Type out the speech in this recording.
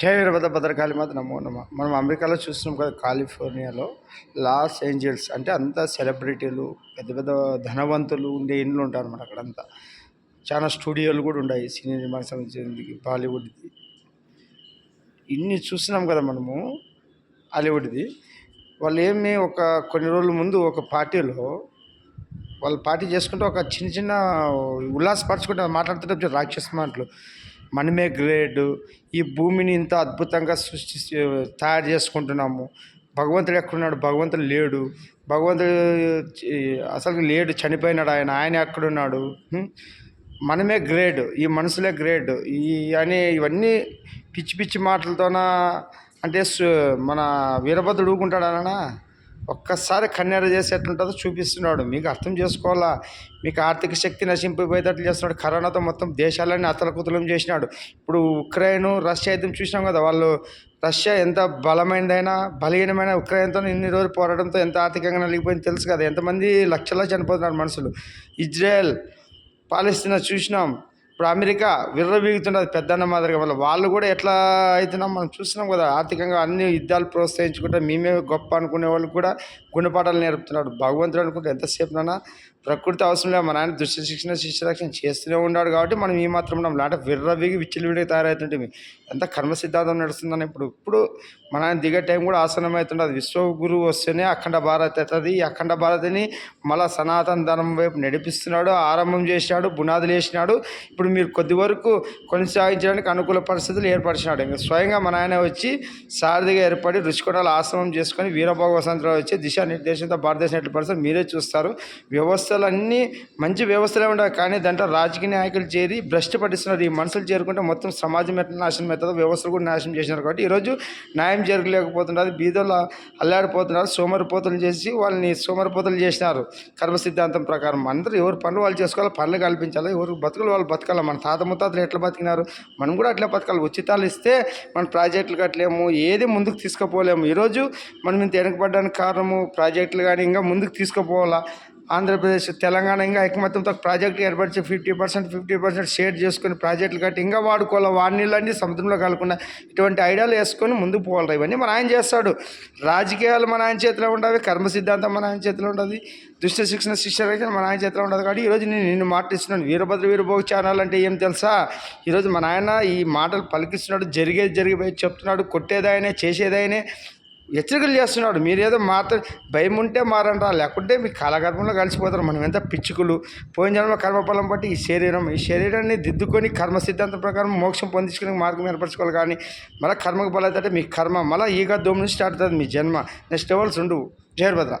జయ వీరభద్ర భద్రకాళి మాత నమో నమ. మనం అమెరికాలో చూస్తున్నాం కదా కాలిఫోర్నియాలో. లాస్ ఏంజల్స్ అంటే అంతా సెలబ్రిటీలు పెద్ద పెద్ద ధనవంతులు ఉండే ఇండ్లు ఉంటారు అనమాట అక్కడంతా. చాలా స్టూడియోలు కూడా ఉన్నాయి సినీ నిర్మాణ సంబంధించింది బాలీవుడ్ది ఇన్ని చూస్తున్నాం కదా మనము హాలీవుడ్ది వాళ్ళు ఏమి ఒక కొన్ని రోజుల ముందు ఒక పార్టీలో వాళ్ళు పార్టీ చేసుకుంటూ ఒక చిన్న చిన్న ఉల్లాసపరచుకుంటే మాట్లాడుతుంటే రాక్షస మాటలు. మనమే గ్రేట్ ఈ భూమిని ఇంత అద్భుతంగా సృష్టి తయారు చేసుకుంటున్నాము. భగవంతుడు ఎక్కడున్నాడు? భగవంతుడు లేడు. భగవంతుడు అసలు లేడు చనిపోయినాడు ఆయన. ఆయన ఎక్కడున్నాడు? మనమే గ్రేడ్. ఈ మనుషులే గ్రేడ్. ఈ అని ఇవన్నీ పిచ్చి పిచ్చి మాటలతోన అంటే సు- మన వీరభద్రుడు ఊకుంటాడనా ఒక్కసారి కన్నెర చేసి ఎట్లుంటుందో చూపిస్తున్నాడు. మీకు అర్థం చేసుకోవాలా? మీకు ఆర్థిక శక్తి నశింపిపోయేటట్లు చేస్తున్నాడు. కరోనాతో మొత్తం దేశాలన్నీ అతలకుతలం చేసినాడు. ఇప్పుడు ఉక్రెయిన్ రష్యా యుద్ధం చూసినాం కదా వాళ్ళు రష్యా ఎంత బలమైనదైనా బలహీనమైన ఉక్రెయిన్తో ఇన్ని రోజులు పోరాటంతో ఎంత ఆర్థికంగా నలిగిపోయింది తెలుసు కదా. ఎంతమంది లక్షల్లో చనిపోతున్నారు మనుషులు. ఇజ్రాయెల్ పాలస్తీనా చూసినాం. ఇప్పుడు అమెరికా విర్రవీగుతున్నది పెద్దన్న మాదిరిగా వల్ల వాళ్ళు కూడా ఎట్లా అవుతున్నాం మనం చూస్తున్నాం కదా ఆర్థికంగా అన్ని యుద్ధాలు ప్రోత్సహించుకుంటే మేమే గొప్ప అనుకునే వాళ్ళు కూడా గుణపాఠాలు నేర్పుతున్నాడు భగవంతుడు అనుకుంటే ఎంతసేపునైనా ప్రకృతి అవసరం లేదు. మన ఆయన దుష్ట శిక్షణ శిష్యరక్షణ చేస్తూనే ఉన్నాడు కాబట్టి మనం ఈ మాత్రం ఉన్నాం. లేకపోతే విర్రవీగి విచ్చలవిడిగా తయారవుతుంటే ఎంత కర్మ సిద్ధాంతం నడుస్తుందని ఇప్పుడు. ఇప్పుడు మన ఆయన దిగే టైం కూడా ఆసనం అవుతుండదు విశ్వగురువు వస్తేనే అఖండ భారత్ అవుతుంది ఈ అఖండ భారతిని మళ్ళా సనాతన ధర్మం వైపు నడిపిస్తున్నాడు ఆరంభం చేసినాడు బునాదులు వేసినాడు. ఇప్పుడు ఇప్పుడు మీరు కొద్ది వరకు కొనసాగించడానికి అనుకూల పరిస్థితులు ఏర్పరిచినాడు. ఇంకా స్వయంగా మన ఆయన వచ్చి సారథిగా ఏర్పడి రుచికొండలు ఆశ్రమం చేసుకొని వీరభోగ వసంతరావు వచ్చి దిశానిర్దేశంతో భారతదేశం ఎట్ల పరిస్థితి మీరే చూస్తారు. వ్యవస్థలు అన్నీ మంచి వ్యవస్థలే ఉండవు కానీ దాంట్లో రాజకీయ నాయకులు చేరి భ్రష్టు పట్టిస్తున్నారు. ఈ మనుషులు చేరుకుంటే మొత్తం సమాజం ఎట్లా నాశనం అవుతుందో వ్యవస్థలు కూడా నాశనం చేసినారు కాబట్టి ఈరోజు న్యాయం జరగలేకపోతున్నారు. బీదలు అల్లాడిపోతున్నారు. సోమరిపోతులు చేసి వాళ్ళని సోమరిపోతులు చేసినారు. కర్మ సిద్ధాంతం ప్రకారం అందరూ ఎవరు పనులు వాళ్ళు చేసుకోవాలి పనులు కల్పించాలి. ఎవరు బతుకులు వాళ్ళు బతకాలి. మన తాత ముత్తాతలు ఎట్లా బతికినారు? మనం కూడా అట్లా బతకాలి. ఉచితాలు ఇస్తే మన ప్రాజెక్టులు కట్టలేము ఏది ముందుకు తీసుకుపోలేము. ఈరోజు మనం ఇంత వెనకబడడానికి కారణము ప్రాజెక్టులు కానీ ఇంకా ముందుకు తీసుకుపోవాలా? ఆంధ్రప్రదేశ్ తెలంగాణ ఇంకా ఐకమత్యంతో ప్రాజెక్ట్ ఏర్పరిచి fifty percent fifty percent share చేసుకుని ప్రాజెక్టులు కట్టి ఇంకా వాడుకోవాలి? వాడి నీళ్ళన్నీ సముద్రంలో కలకుండా ఇటువంటి ఐడియాలు వేసుకొని ముందుకు పోవాలి? ఇవన్నీ మన ఆయన చేస్తాడు. రాజకీయాలు మన ఆయన చేతిలో ఉండవి కర్మ సిద్ధాంతం మన ఆయన చేతిలో ఉండదు దుష్ట శిక్షణ శిక్షణ మన ఆయన చేతిలో ఉండదు. కాబట్టి ఈరోజు నేను నిన్ను మాటిస్తున్నాను. వీరభద్ర వీరభోగ ఛానల్ అంటే ఏం తెలుసా? ఈరోజు మన ఆయన ఈ మాటలు పలికిస్తున్నాడు జరిగేది జరిగిపోయి చెప్తున్నాడు కొట్టేదాయనే చేసేదాయనే. హెచ్చరికలు చేస్తున్నాడు. మీరేదో మాత్రం మాత్ర భయం ఉంటే మారంటారా లేకుంటే మీ కాలగర్భంలో కలిసిపోతారు. మనం ఎంత పిచ్చుకులు. పోయిన జన్మ కర్మఫలం బట్టి ఈ శరీరం. ఈ శరీరాన్ని దిద్దుకొని కర్మ సిద్ధాంతం ప్రకారం మోక్షం పొందించుకునే మార్గం ఏర్పరచుకోవాలి కానీ మళ్ళీ కర్మకు బలైతే మీ కర్మ మళ్ళీ ఈగ దోమ నుంచి స్టార్ట్ అవుతుంది మీ జన్మ. నెక్స్ట్ లెవెల్స్ ఉండవు. జయభద్ర